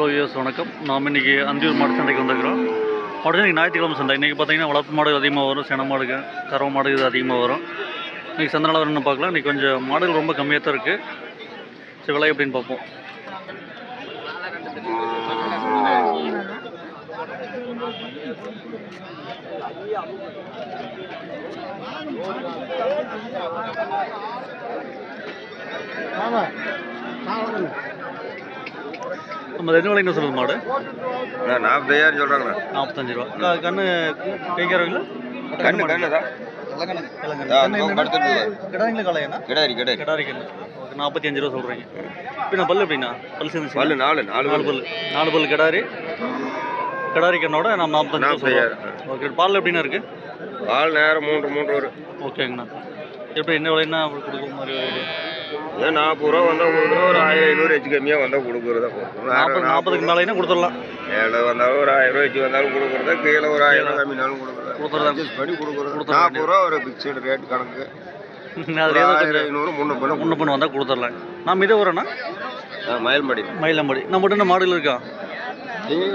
Hello US வணக்கம். நாம் இன்றைக்கி அந்தியூர் மாடு சந்தைக்கு வந்திருக்கிறோம். மாடு இன்றைக்கி ஞாயிற்றுக்கிழமை சந்தை. இன்றைக்கி பார்த்தீங்கன்னா வளர்ப்பு மாடு அதிகமாக வரும் சென மாடுங்க கறவை மாடு இது அதிகமாக வரும். இன்றைக்கி சந்தை நிலவரம் பார்க்கலாம். இன்றைக்கி கொஞ்சம் மாடுகள் ரொம்ப கம்மியாக தான் இருக்குது சரி விலை எப்படின்னு பார்ப்போம். நம்ம ரெண்டு விலைன்னு சொல்லுது மாடு? நாற்பத்தையாயிரம் சொல்கிறாங்கண்ணா நாற்பத்தஞ்சு ரூபா. கண்ணு கைக்காரங்களா கண்ணு கண்ணு தான். நாற்பத்தி அஞ்சு ரூபா சொல்கிறீங்க பின்ன பல்லு எப்படிண்ணா? பல் சேர்ந்து பல்லு நாலு நாலு நாலு பல் நாலு பல் கிடாரி. கிடாரி கண்ணோட நம்ம நாற்பத்தஞ்சு ரூபா. சொல்கிறோம் ஓகே பால் எப்படிண்ணா இருக்குது பால் நேரம் மூன்று மூன்று வரும். ஓகேங்கண்ணா. எப்படி என்ன விலைன்னா கொடுக்குற மாதிரி ஏன் நாற்பது ரூபா வந்தால் கொடுக்குறோம் ஒரு ஆயிரம் ஐநூறு ஹெச்சு கம்மியாக வந்தால் கொடுக்குறதா நாற்பது நாற்பதுக்கு மேலேனா கொடுத்துடலாம். மேலே வந்தாலும் ஒரு ஆயிரம் ரூபா ஹெச்சு வந்தாலும் கொடுக்குறதா கீழே ஒரு ஆயிரம் கம்மினாலும் கொடுக்குறதா? கொடுக்குறதா. அட்ஜஸ்ட் பண்ணி கொடுக்குறது நாற்பது ரூபா ஒரு பிக்சடு ரேட் கணக்கு. ஐநூறு முன்னே பண்ண முன்ன பண்ணு வந்தால் கொடுத்துடலாம். நம்ம இதே வரேண்ணா மயில்மடி மயிலம்படி. நம்மகிட்ட என்ன மாடுகள் இருக்கா?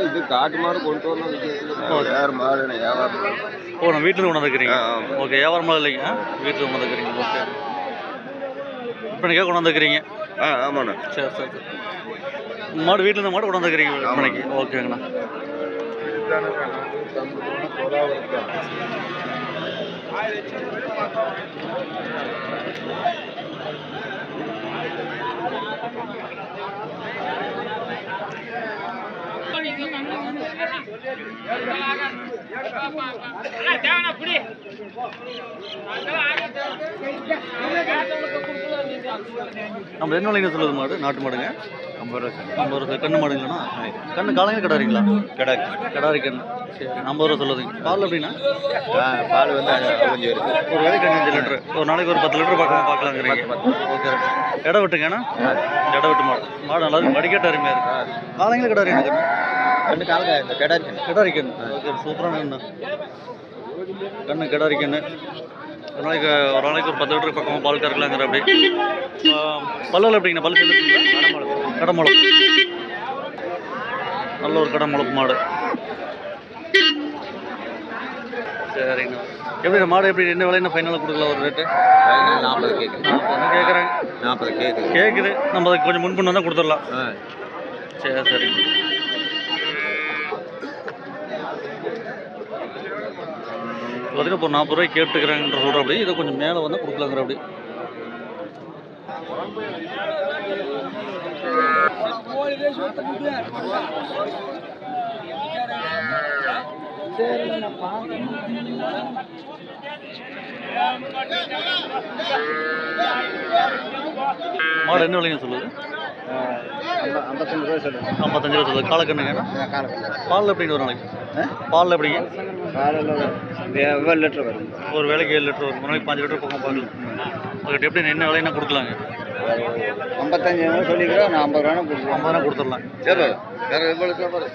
இது காட்டு மாடு கொண்டு வந்தோம். வேறு மாடு வியாபாரம்? ஓ நான் வீட்டில் கொண்டு ஆமா. ஓகே வியாபாரமாக இல்லைங்க. வீட்டில் கொண்டு ஓகே. விற்பனைக்காக கொண்டு வந்துக்கிறீங்க ஆ ஆமாண்ணா. சரி சரி சரி. மாடு வீட்டில் இருந்த மாடு கொண்டு வந்துக்கிறீங்க விற்பனைக்கு. ஓகேங்கண்ணா நம்ம என்ன விலைங்க சொல்லுது மாடு? நாட்டு மாடுங்க. ஐம்பது ரூபா ஐம்பது ரூபா கண்ணு மாடுங்களாண்ணா கண்ணு காலையில் கிடாரிங்களா கிடாரி. கிடாரி கண்ணு. சரி ஐம்பது ரூபா சொல்லுதுங்க. பால் எப்படின்னா பால் வந்து கொஞ்சம் இருக்கு ஒரு வேலைக்கு அஞ்சு லிட்டரு. ஒரு நாளைக்கு ஒரு பத்து லிட்டர் பார்க்கலாம் பார்க்கலாங்கிறீங்க. ஓகே இடம் விட்டுங்கண்ணா இடம் விட்டு மாடு. மாடு நல்லா இருக்கு. வடிகட்ட அருமையாக இருக்கு. காலையில் கிடாரி எனக்கு ரெண்டு காலங்க இந்த கிடாரி கிடாரி கண்ணு ஓகே சூப்பரான கண்ணு. கண்ணு கிடாரி கண்ணு ஒரு நாளைக்கு ஒரு நாளைக்கு ஒரு பத்து லிட்டர் பக்கமாக பால் கறக்கலாங்கிற அப்படி. பல்லில் எப்படிங்கண்ணா பல் சொல்லுங்களா கடமுளப்பு நல்ல ஒரு கடமுளப்பு மாடு. சரிங்கண்ணா எப்படி இந்த மாடு எப்படி என்ன விலைன்னு ஃபைனலாக கொடுக்கலாம் ஒரு ரேட்டு நாற்பது கேக்கு என்ன கேட்குறாங்க நாற்பது கேக்கு கேட்குது நம்ம அதுக்கு கொஞ்சம் முன்பு வந்தால் கொடுத்துடலாம். ஆ. சரி சரி. பார்த்தீங்கன்னா இப்போ நாற்பது ரூபாய் கேட்டுக்கிறாங்கன்ற சொல்கிற அப்படி இதை கொஞ்சம் மேலே வந்தால் கொடுக்கலாங்கிற அப்படி மாடு என்ன விலைங்க சொல்லுது? ஐம்பத்தஞ்சு ரூபா சொல்லுங்க. ஐம்பத்தஞ்சு ரூபா சொல்லுது காலக்கண்ணுங்கண்ணா பால் எப்படின்னு ஒரு நாளைக்கு? பால் எப்படிங்க எவ்வளோ லிட்டர் வரும்? ஒரு வேலைக்கு ஏழு லிட்டர் ஒரு நாளைக்கு பாஞ்சு லிட்டர் பக்கம் பார்க்கலாம் அதுக்கு எப்படி என்ன விலைன்னா கொடுக்கலாங்க? ஐம்பத்தஞ்சு ரூபா சொல்லிக்கிறோம் நான் ஐம்பது ரூபா கொடுக்குறேன். ஐம்பது ரூபா கொடுத்துடலாம். சரி வேறு எவ்வளோ சாப்பாடு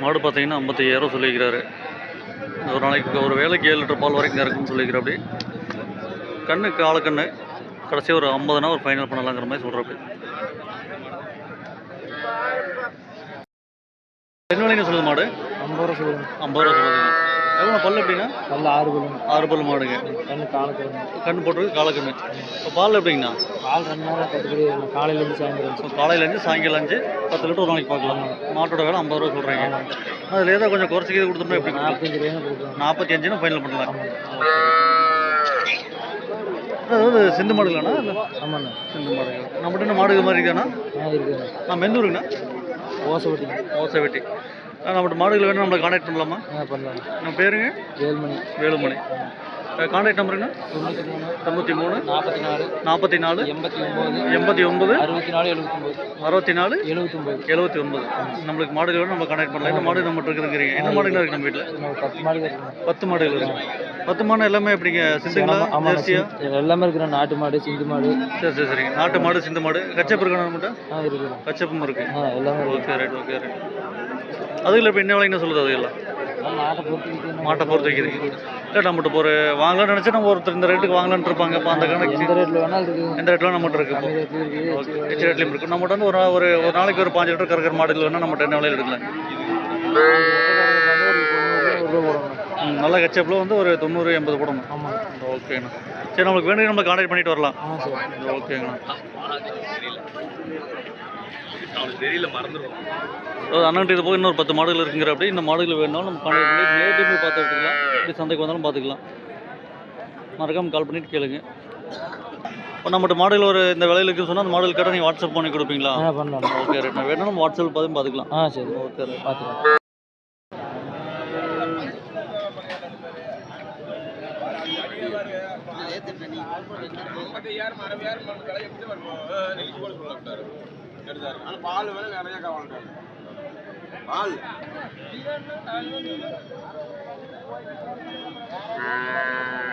மாடு பார்த்தீங்கன்னா ஐம்பத்தையாயிரம் சொல்லிக்கிறாரு ஒரு நாளைக்கு ஒரு வேலைக்கு ஏழு லிட்டர் பால் வரைக்கும் இருக்குன்னு சொல்லிக்கிற அப்படி கண்ணு. காலக்கண்ணு கடைசியாக ஒரு ஐம்பதுனா ஒரு ஃபைனல் பண்ணலாங்கிற மாதிரி சொல்கிற அப்படி என்ன விலைங்க சொல்லுது மாடு? ஐம்பது ரூபா சொல்லுங்க ஐம்பது ரூபா சொல்லுதுங்க எவ்வளோ பல்லு எப்படின்னா? நல்ல ஆறு சொல்லுங்க ஆறு பல்லு மாடுங்க. கண்ணு காலக்கிழமை கண்ணு. போட்டுருக்கு காலக்கண்ணு இப்போ பால் எப்படிங்கண்ணா? பால் ரெண்டு நேரம் காலையிலேருந்து சாயந்தரம் இப்போ காலையில் அஞ்சு சாயங்காலம் அஞ்சு பத்து லிட்டர் ஒரு நாளைக்கு பார்க்கலாம். மாட்டோட வேலை ஐம்பது ரூபா சொல்கிறீங்க அதில் ஏதோ கொஞ்சம் குறைச்சி கீது கொடுத்தோம்னா எப்படி? நாற்பத்தஞ்சு ரூபாய் நாற்பத்தி அஞ்சுனா ஃபைனல் பண்ணலாம் அதாவது சிந்து மாடுங்களாண்ணா இல்லை? ஆமாண்ணா. சிந்து மாடுகள். நம்மகிட்ட என்ன மாடுகள் மாதிரி இருக்காண்ணா. நான் மெந்தூருங்கண்ணா? ஓசை ஓட்டிங்க ஓசை வெட்டி. நம்மகிட்ட மாடுகள் வேணும் நம்மளை காண்டாக்ட் பண்ணலாமா? பண்ணலாம். நம்ம பேருங்க? ஏழுமணி வேலுமணி. காண்டாக்ட் நம்பருங்கண்ணா தொண்ணூற்றி மூணு நாற்பத்தி நாலு நாற்பத்தி நாலு எண்பத்தி ஒம்பது எண்பத்தி ஒன்பது அறுபத்தி நாலு எழுபத்தொம்பது. அறுபத்தி நாலு எழுபத்தொம்பது. எழுபத்தி ஒன்பது நம்மளுக்கு மாடுகள் வேணும் நம்ம காண்டாக்ட் பண்ணலாம். என்ன மாடு நம்மகிட்ட இருக்குதுங்கிறீங்க என்ன மாடுகள் இருக்குது நம்ம வீட்டில் பத்து மாடு இருக்குண்ணா பத்து மாடுகள் இருக்கு பத்து மாடு எல்லாமே எப்படிங்க? சிந்துங்களா? ஜெர்சியா? எல்லாமே இருக்கிற நாட்டு மாடு சிந்து மாடு. சரி சரி சரிங்க. நாட்டு மாடு சிந்து மாடு. கச்சப்பு இருக்கணும் நம்மகிட்ட? கச்சப்பும் இருக்கு. ஆ எல்லாமே ஓகே ரைட் ஓகே ரைட் அதுல இப்போ என்ன விலைன்னு சொல்லுது அது எல்லாம் நாட்டை பொறுத்து மாட்டை பொறுத்து வைக்கிறீங்க இல்லை நம்மகிட்ட இப்போ ஒரு வாங்கலாம்னு நினச்சா நம்ம ஒருத்தர் இந்த ரேட்டுக்கு வாங்கலாம்னு இருப்பாங்க. அப்போ அந்த கணக்கு எந்த ரேட்டில் நம்மகிட்ட இருக்கு ஓகே ஹெச் ரேட்லையும் இருக்குது. நம்மகிட்ட வந்து ஒரு ஒரு ஒரு நாளைக்கு ஒரு பாஞ்சு லிட்டர் கறக்கிற மாடுகள் வேணால் நம்மகிட்ட என்ன விலையில் எடுக்கலாம். நல்ல கச்சப்பில் வந்து ஒரு தொண்ணூறு எண்பது போடணும் ஆமாம் ஓகேண்ணா சரி நம்மளுக்கு வேணும் நம்ம கான்டாக்ட் பண்ணிட்டு வரலாம். ஆ தெரியல அதாவது அண்ணன்ட்டு இது போக இன்னொரு பத்து மாடுகள் இருக்குங்கிற அப்படி இந்த மாடுகள் வேணும்னாலும் நம்ம கான்டாக்ட் பண்ணி நேரடி போய் பார்த்து எடுத்துக்கலாம் இப்படி சந்தைக்கு வந்தாலும் பார்த்துக்கலாம் மறக்காம கால் பண்ணிட்டு கேளுங்க இப்போ நம்மகிட்ட மாடுகள் ஒரு இந்த விலையில இருக்குன்னு சொன்னால் அந்த மாடல் கேட்டால் நீங்கள் வாட்ஸ்அப் பண்ணி கொடுப்பீங்களா பண்ணலாம் ஓகே ரைட் நான் வேணும் நம்ம வாட்ஸ்அப் பார்த்து பார்த்துக்கலாம் ஆ சரி ஓகே ரைட் பார்த்துக்கலாம் பால் வேலை நிறைய காவாங்க பால். ஆ.